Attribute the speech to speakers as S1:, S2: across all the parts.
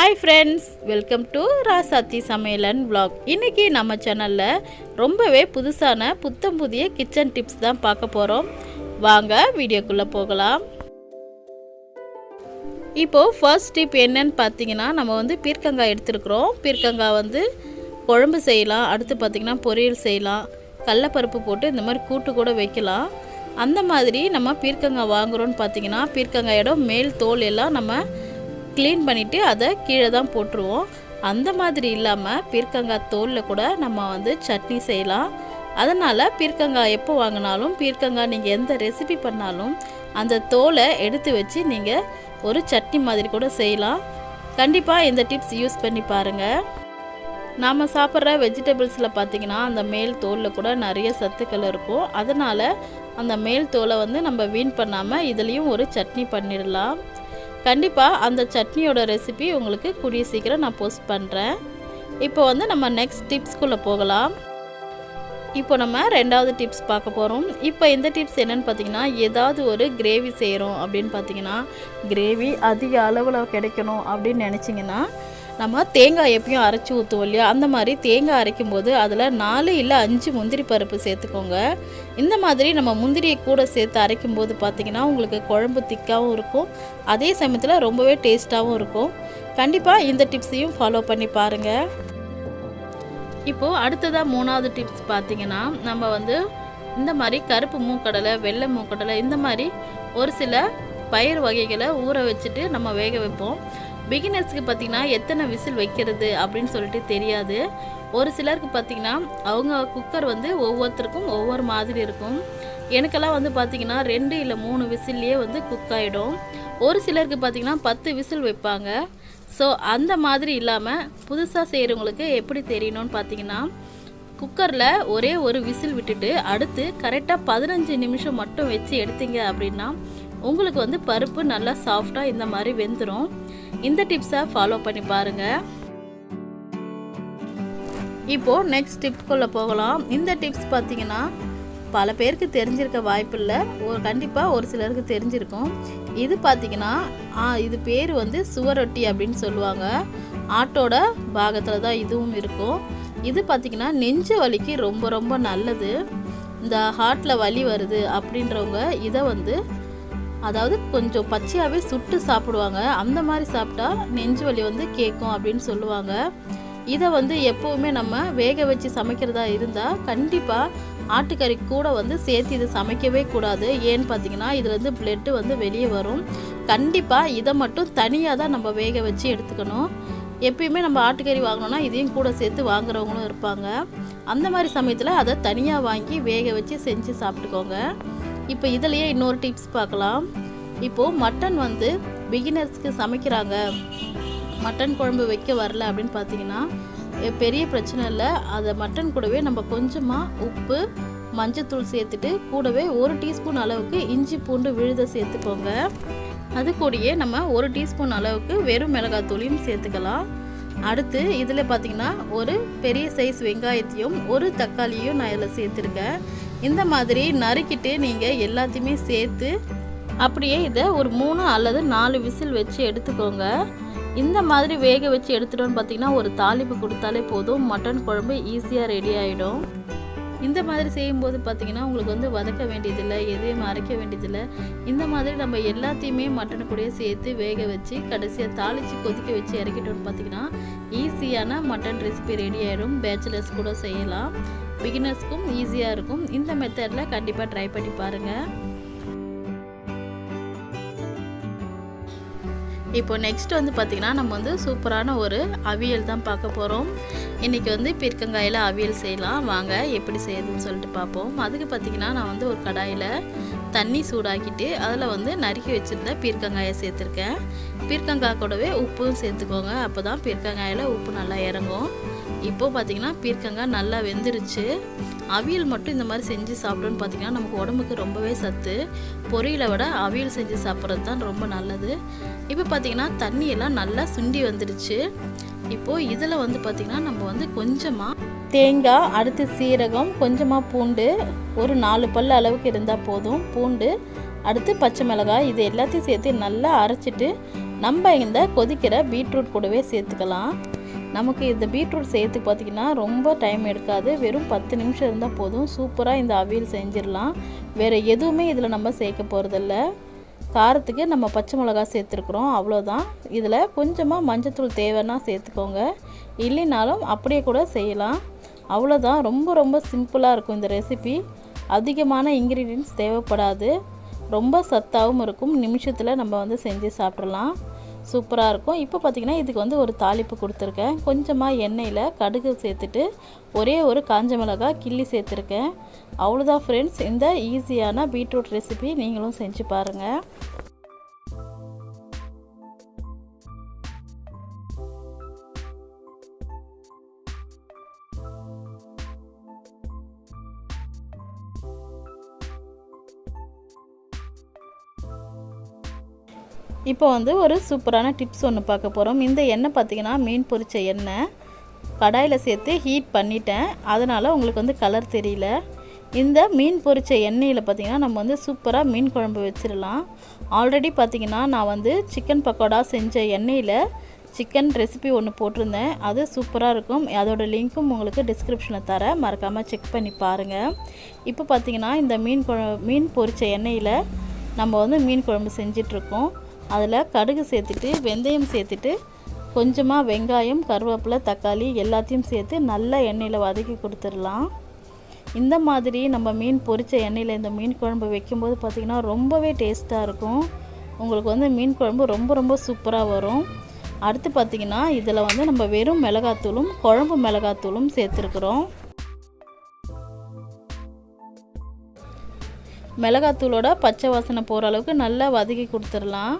S1: Hi friends welcome to Rasathi சமையலன் vlog இன்றைக்கி நம்ம சேனலில் ரொம்பவே புதுசான புத்தம் புதிய கிச்சன் டிப்ஸ் தான் பார்க்க போகிறோம் வாங்க வீடியோக்குள்ளே போகலாம். இப்போது ஃபர்ஸ்ட் டிப் என்னன்னு பார்த்தீங்கன்னா நம்ம வந்து பீர்க்கங்காய் எடுத்துருக்குறோம். பீர்க்கங்காய் வந்து குழம்பு செய்யலாம். அடுத்து பார்த்திங்கன்னா பொரியல் செய்யலாம். கடலப்பருப்பு போட்டு இந்த மாதிரி கூட்டு கூட வைக்கலாம். அந்த மாதிரி நம்ம பீர்க்கங்காய் வாங்குகிறோன்னு பார்த்தீங்கன்னா பீர்க்கங்காயோட மேல் தோல் எல்லாம் நம்ம க்ளீன் பண்ணிவிட்டு அதை கீழே தான் போட்டுருவோம். அந்த மாதிரி இல்லாமல் பீர்க்கங்காய் தோலில் கூட நம்ம வந்து சட்னி செய்யலாம். அதனால் பீர்க்கங்காய் எப்போ வாங்கினாலும் பீர்க்கங்காய் நீங்கள் எந்த ரெசிபி பண்ணாலும் அந்த தோலை எடுத்து வச்சு நீங்கள் ஒரு சட்னி மாதிரி கூட செய்யலாம். கண்டிப்பாக இந்த டிப்ஸ் யூஸ் பண்ணி பாருங்கள் நாம் சாப்பிட்ற வெஜிடபிள்ஸில் பார்த்தீங்கன்னா அந்த மேல் தோலில் கூட நிறைய சத்துக்கள் இருக்கும். அதனால் அந்த மேல் தோலை வந்து நம்ம வீண் பண்ணாமல் இதுலேயும் ஒரு சட்னி பண்ணிடலாம். கண்டிப்பாக அந்த சட்னியோட ரெசிபி உங்களுக்கு கூடிய சீக்கிரம் நான் போஸ்ட் பண்ணுறேன் இப்போ வந்து நம்ம நெக்ஸ்ட் டிப்ஸ்குள்ளே போகலாம். இப்போ நம்ம ரெண்டாவது டிப்ஸ் பார்க்க போகிறோம் இப்போ இந்த டிப்ஸ் என்னென்னு பார்த்தீங்கன்னா ஏதாவது ஒரு கிரேவி செய்கிறோம் அப்படின்னு பார்த்தீங்கன்னா கிரேவி அதிக அளவில் கிடைக்கணும் அப்படின்னு நினச்சிங்கன்னா நம்ம தேங்காய் எப்பயும் அரைச்சி ஊற்றுவோம் இல்லையா? அந்த மாதிரி தேங்காய் அரைக்கும் போது அதில் நாலு இல்லை அஞ்சு முந்திரி பருப்பு சேர்த்துக்கோங்க. இந்த மாதிரி நம்ம முந்திரியை கூட சேர்த்து அரைக்கும் போது பார்த்திங்கன்னா உங்களுக்கு குழம்பு திக்காகவும் இருக்கும். அதே சமயத்தில் ரொம்பவே டேஸ்ட்டாகவும் இருக்கும். கண்டிப்பாக இந்த டிப்ஸையும் ஃபாலோ பண்ணி பாருங்கள் இப்போது அடுத்ததாக மூணாவது டிப்ஸ் பார்த்திங்கன்னா நம்ம வந்து இந்த மாதிரி கருப்பு மூக்கடலை வெள்ளை மூக்கடலை இந்த மாதிரி ஒரு சில பயிர் வகைகளை ஊற வச்சுட்டு நம்ம வேக வைப்போம். பிகினர்ஸ்க்கு பார்த்திங்கன்னா எத்தனை விசில் வைக்கிறது அப்படின்னு சொல்லிட்டு தெரியாது. ஒரு சிலருக்கு பார்த்திங்கன்னா அவங்க குக்கர் வந்து ஒவ்வொருத்தருக்கும் ஒவ்வொரு மாதிரி இருக்கும். எனக்கெல்லாம் வந்து பார்த்திங்கன்னா ரெண்டு இல்லை மூணு விசில்லையே வந்து குக் ஆகிடும் ஒரு சிலருக்கு பார்த்திங்கன்னா பத்து விசில் வைப்பாங்க. ஸோ அந்த மாதிரி இல்லாமல் புதுசாக செய்கிறவங்களுக்கு எப்படி தெரியணும்னு பார்த்தீங்கன்னா குக்கரில் ஒரே ஒரு விசில் விட்டுட்டு அடுத்து கரெக்டாக பதினஞ்சு நிமிஷம் மட்டும் வச்சு எடுத்தீங்க அப்படின்னா உங்களுக்கு வந்து பருப்பு நல்லா சாஃப்டாக இந்த மாதிரி வெந்துடும் இந்த டிப்ஸை ஃபாலோ பண்ணி பாருங்கள் இப்போது நெக்ஸ்ட் டிப்ஸ்குள்ளே போகலாம். இந்த டிப்ஸ் பார்த்தீங்கன்னா பல பேருக்கு தெரிஞ்சிருக்க வாய்ப்பில்லை. ஒரு கண்டிப்பாக ஒரு சிலருக்கு தெரிஞ்சிருக்கும். இது பார்த்தீங்கன்னா இது பேர் வந்து சுவரொட்டி அப்படின்னு சொல்லுவாங்க. ஆட்டோட பாகத்தில் தான் இதுவும் இருக்கும். இது பார்த்திங்கன்னா நெஞ்சு வலிக்கு ரொம்ப ரொம்ப நல்லது. இந்த ஹார்ட்டில் வலி வருது அப்படின்றவங்க இதை வந்து அதாவது கொஞ்சம் பச்சையாகவே சுட்டு சாப்பிடுவாங்க. அந்த மாதிரி சாப்பிட்டா நெஞ்சு வலி வந்து கேட்கும் அப்படின்னு சொல்லுவாங்க. இதை வந்து எப்போவுமே நம்ம வேக வச்சு சமைக்கிறதா இருந்தால் கண்டிப்பாக ஆட்டுக்கறி கூட வந்து சேர்த்து இதை சமைக்கவே கூடாது. ஏன்னு பார்த்தீங்கன்னா இதுலேருந்து பிளட்டு வந்து வெளியே வரும். கண்டிப்பாக இதை மட்டும் தனியாக தான் நம்ம வேக வச்சு எடுத்துக்கணும். எப்பயுமே நம்ம ஆட்டுக்கறி வாங்கினோன்னா இதையும் கூட சேர்த்து வாங்குறவங்களும் இருப்பாங்க. அந்த மாதிரி சமயத்தில் அதை தனியாக வாங்கி வேக வச்சு செஞ்சு சாப்பிட்டுக்கோங்க. இப்போ இதுலேயே இன்னொரு டிப்ஸ் பார்க்கலாம். இப்போது மட்டன் வந்து பிகினர்ஸ்க்கு சமைக்கிறாங்க. மட்டன் குழம்பு வைக்க வரல அப்படின்னு பார்த்தீங்கன்னா பெரிய பிரச்சனை இல்லை. அதை மட்டன் கூடவே நம்ம கொஞ்சமாக உப்பு மஞ்சத்தூள் சேர்த்துட்டு கூடவே ஒரு டீஸ்பூன் அளவுக்கு இஞ்சி பூண்டு விழுத சேர்த்துக்கோங்க. அது கூடயே நம்ம ஒரு டீஸ்பூன் அளவுக்கு வெறும் மிளகாத்தூளையும் சேர்த்துக்கலாம். அடுத்து இதில் பார்த்தீங்கன்னா ஒரு பெரிய சைஸ் வெங்காயத்தையும் ஒரு தக்காளியும் நான் இதில் சேர்த்துருக்கேன். இந்த மாதிரி நறுக்கிட்டு நீங்கள் எல்லாத்தையுமே சேர்த்து அப்படியே இதை ஒரு மூணு அல்லது நாலு விசில் வச்சு எடுத்துக்கோங்க. இந்த மாதிரி வேக வச்சு எடுத்துட்டோன்னு பார்த்தீங்கன்னா ஒரு தாளிப்பு கொடுத்தாலே போதும். மட்டன் குழம்பு ஈஸியாக ரெடி ஆகிடும் இந்த மாதிரி செய்யும்போது பார்த்தீங்கன்னா உங்களுக்கு வந்து வதக்க வேண்டியதில்லை எதையும் அரைக்க வேண்டியதில்லை. இந்த மாதிரி நம்ம எல்லாத்தையுமே மட்டன் கூடயே சேர்த்து வேக வச்சு கடைசியாக தாளித்து கொதிக்க வச்சு இறக்கிட்டோம்னு பார்த்தீங்கன்னா ஈஸியான மட்டன் ரெசிபி ரெடி ஆகிடும் பேச்சுலர்ஸ் கூட செய்யலாம். பிகினர்ஸ்க்கும் ஈஸியாக இருக்கும். இந்த மெத்தடில் கண்டிப்பாக ட்ரை பண்ணி பாருங்கள் இப்போ நெக்ஸ்ட் வந்து பார்த்திங்கன்னா நம்ம வந்து சூப்பரான ஒரு அவியல் தான் பார்க்க போகிறோம் இன்றைக்கி வந்து பீர்க்கங்காயில் அவியல் செய்யலாம். வாங்க எப்படி செய்யுதுன்னு சொல்லிட்டு பார்ப்போம். அதுக்கு பார்த்திங்கன்னா நான் வந்து ஒரு கடாயில் தண்ணி சூடாக்கிட்டு அதில் வந்து நறுக்கி வச்சுருந்த பீர்க்கங்காயை சேர்த்துருக்கேன். பீர்க்கங்காய் கூடவே உப்பும் சேர்த்துக்கோங்க. அப்போ தான் பீர்க்கங்காயில் உப்பு நல்லா இறங்கும். இப்போது பார்த்திங்கன்னா பீர்க்கங்காய் நல்லா வெந்துருச்சு. அவியல் மட்டும் இந்த மாதிரி செஞ்சு சாப்பிட்டோன்னு பார்த்தீங்கன்னா நமக்கு உடம்புக்கு ரொம்பவே சத்து. பொரியலை விட அவியல் செஞ்சு சாப்பிட்றது தான் ரொம்ப நல்லது. இப்போ பார்த்திங்கன்னா தண்ணியெல்லாம் நல்லா சுண்டி வந்துடுச்சு இப்போது இதில் வந்து பார்த்திங்கன்னா நம்ம வந்து கொஞ்சமாக தேங்காய் அடுத்து சீரகம் கொஞ்சமாக பூண்டு ஒரு நாலு பல் அளவுக்கு இருந்தால் போதும். பூண்டு அடுத்து பச்சை மிளகாய் இது எல்லாத்தையும் சேர்த்து நல்லா அரைச்சிட்டு நம்ம இந்த கொதிக்கிற பீட்ரூட் கூடவே சேர்த்துக்கலாம். நமக்கு இந்த பீட்ரூட் செய்யறதுக்கு பார்த்திங்கன்னா ரொம்ப டைம் எடுக்காது. வெறும் பத்து நிமிஷம் இருந்தால் போதும். சூப்பராக இந்த அவியல் செஞ்சிடலாம். வேறு எதுவுமே இதில் நம்ம சேர்க்க போகிறதில்ல காரத்துக்கு நம்ம பச்சை மிளகா சேர்த்துருக்குறோம். அவ்வளோதான் இதில் கொஞ்சமாக மஞ்சத்தூள் தேவைன்னா சேர்த்துக்கோங்க. இல்லைனாலும் அப்படியே கூட செய்யலாம். அவ்வளோதான் ரொம்ப ரொம்ப சிம்பிளாக இருக்கும் இந்த ரெசிபி அதிகமான இன்க்ரீடியன்ட்ஸ் தேவைப்படாது. ரொம்ப சத்தாகவும் இருக்கும். நிமிஷத்தில் நம்ம வந்து செஞ்சு சாப்பிட்றலாம் சூப்பராக இருக்கும். இப்போ பார்த்திங்கன்னா இதுக்கு வந்து ஒரு தாளிப்பு கொடுத்துருக்கேன். கொஞ்சமாக எண்ணெயில் கடுகு சேர்த்துட்டு ஒரே ஒரு காஞ்ச மிளகாய் கிள்ளி சேர்த்துருக்கேன். அவ்வளோதான் ஃப்ரெண்ட்ஸ் இந்த ஈஸியான பீட்ரூட் ரெசிபி நீங்களும் செஞ்சு பாருங்கள் இப்போ வந்து ஒரு சூப்பரான டிப்ஸ் ஒன்று பார்க்க போகிறோம் இந்த எண்ணெய் பார்த்திங்கன்னா மீன் பொரிச்ச எண்ணெய். கடாயில் சேர்த்து ஹீட் பண்ணிட்டேன். அதனால் உங்களுக்கு வந்து கலர் தெரியல. இந்த மீன் பொரிச்ச எண்ணெயில் பார்த்திங்கன்னா நம்ம வந்து சூப்பராக மீன் குழம்பு வச்சிடலாம் ஆல்ரெடி பார்த்திங்கன்னா நான் வந்து சிக்கன் பக்கோடா செஞ்ச எண்ணெயில் சிக்கன் ரெசிபி ஒன்று போட்டிருந்தேன். அது சூப்பராக இருக்கும். அதோட லிங்க்கும் உங்களுக்கு டிஸ்கிரிப்ஷனில் தரேன். மறக்காமல் செக் பண்ணி பாருங்கள் இப்போ பார்த்திங்கன்னா இந்த மீன் குழ மீன் பொரிச்ச எண்ணெயில் நம்ம வந்து மீன் குழம்பு செஞ்சிட்ருக்கோம் அதில் கடுகு சேர்த்துட்டு வெந்தயம் சேர்த்துட்டு கொஞ்சமாக வெங்காயம் கருவேப்பிலை தக்காளி எல்லாத்தையும் சேர்த்து நல்லா எண்ணெயில் வதக்கி கொடுத்துடலாம். இந்த மாதிரி நம்ம மீன் பொரித்த எண்ணெயில் இந்த மீன் குழம்பு வைக்கும்போது பார்த்திங்கன்னா ரொம்பவே டேஸ்ட்டாக இருக்கும். உங்களுக்கு வந்து மீன் குழம்பு ரொம்ப ரொம்ப சூப்பராக வரும். அடுத்து பார்த்திங்கன்னா இதில் வந்து நம்ம வெறும் மிளகாத்தூளும் குழம்பு மிளகாத்தூளும் சேர்த்துருக்குறோம். மிளகாத்தூளோட பச்சை வாசனை போகிற அளவுக்கு நல்லா வதக்கி கொடுத்துடலாம்.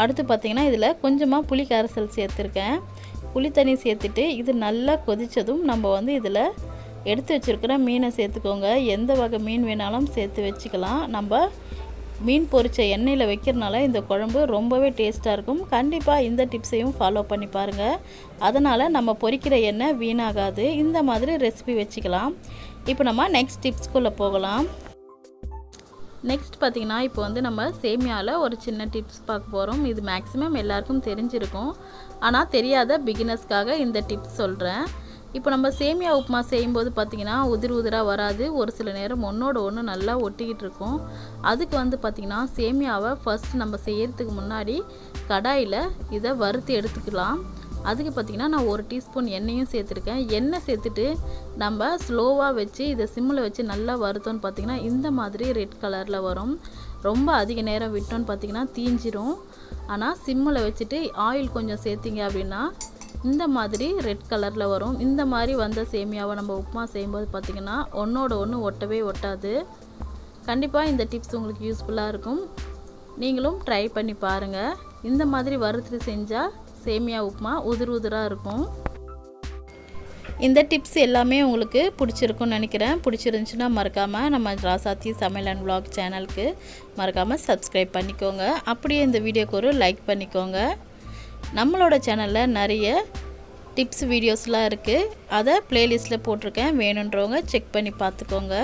S1: அடுத்து பார்த்திங்கன்னா இதில் கொஞ்சமாக புளி கரைசல் சேர்த்துருக்கேன். புளி தண்ணி சேர்த்துட்டு இது நல்லா கொதித்ததும் நம்ம வந்து இதில் எடுத்து வச்சுருக்கிற மீனை சேர்த்துக்கோங்க. எந்த வகை மீன் வேணாலும் சேர்த்து வச்சுக்கலாம். நம்ம மீன் பொரிச்ச எண்ணெயில் வைக்கிறனால இந்த குழம்பு ரொம்பவே டேஸ்ட்டாக இருக்கும். கண்டிப்பாக இந்த டிப்ஸையும் ஃபாலோ பண்ணி பாருங்கள் அதனால் நம்ம பொரிக்கிற எண்ணெய் வீணாகாது. இந்த மாதிரி ரெசிபி வச்சுக்கலாம். இப்போ நம்ம நெக்ஸ்ட் டிப்ஸ்குள்ளே போகலாம். நெக்ஸ்ட் பார்த்திங்கன்னா இப்போ வந்து நம்ம சேமியாவில் ஒரு சின்ன டிப்ஸ் பார்க்க போகிறோம் இது மேக்ஸிமம் எல்லாருக்கும் தெரிஞ்சிருக்கும். ஆனால் தெரியாத பிகினர்ஸ்க்காக இந்த டிப்ஸ் சொல்கிறேன் இப்போ நம்ம சேமியா உப்புமா செய்யும்போது பார்த்திங்கன்னா உதிர் உதிராக வராது. ஒரு சில நேரம் ஒன்றோட ஒன்று நல்லா ஒட்டிக்கிட்டு இருக்கும். அதுக்கு வந்து பார்த்திங்கன்னா சேமியாவை ஃபஸ்ட் நம்ம செய்கிறதுக்கு முன்னாடி கடாயில் இதை வறுத்து எடுத்துக்கலாம். அதுக்கு பார்த்திங்கன்னா நான் ஒரு டீஸ்பூன் எண்ணெயும் சேர்த்துருக்கேன். எண்ணெய் சேர்த்துட்டு நம்ம ஸ்லோவாக வச்சு இதை சிம்மில் வச்சு நல்லா வறுத்தோன்னு பார்த்திங்கன்னா இந்த மாதிரி ரெட் கலரில் வரும். ரொம்ப அதிக நேரம் விட்டோன்னு பார்த்திங்கன்னா தீஞ்சிரும். ஆனால் சிம்மில் வச்சுட்டு ஆயில் கொஞ்சம் சேர்த்திங்க அப்படின்னா இந்த மாதிரி ரெட் கலரில் வரும். இந்த மாதிரி வந்த சேமியாவை நம்ம உப்புமா செய்யும்போது பார்த்திங்கன்னா ஒன்றோட ஒன்று ஒட்டவே ஒட்டாது. கண்டிப்பாக இந்த டிப்ஸ் உங்களுக்கு யூஸ்ஃபுல்லாக இருக்கும். நீங்களும் ட்ரை பண்ணி பாருங்கள் இந்த மாதிரி வறுத்துட்டு செஞ்சால் சேமியா உப்புமா உதிர் உதிராக இருக்கும். இந்த டிப்ஸ் எல்லாமே உங்களுக்கு பிடிச்சிருக்குன்னு நினைக்கிறேன். பிடிச்சிருந்துச்சுன்னா மறக்காமல் நம்ம ராசாத்தி சமையல் அண்ட் விலாக் சேனலுக்கு மறக்காமல் சப்ஸ்கிரைப் பண்ணிக்கோங்க. அப்படியே இந்த வீடியோக்கு ஒரு லைக் பண்ணிக்கோங்க. நம்மளோட சேனலில் நிறைய டிப்ஸ் வீடியோஸ்லாம் இருக்குது அதை ப்ளேலிஸ்ட்டில் போட்டிருக்கேன். வேணுன்றவங்க செக் பண்ணி பார்த்துக்கோங்க.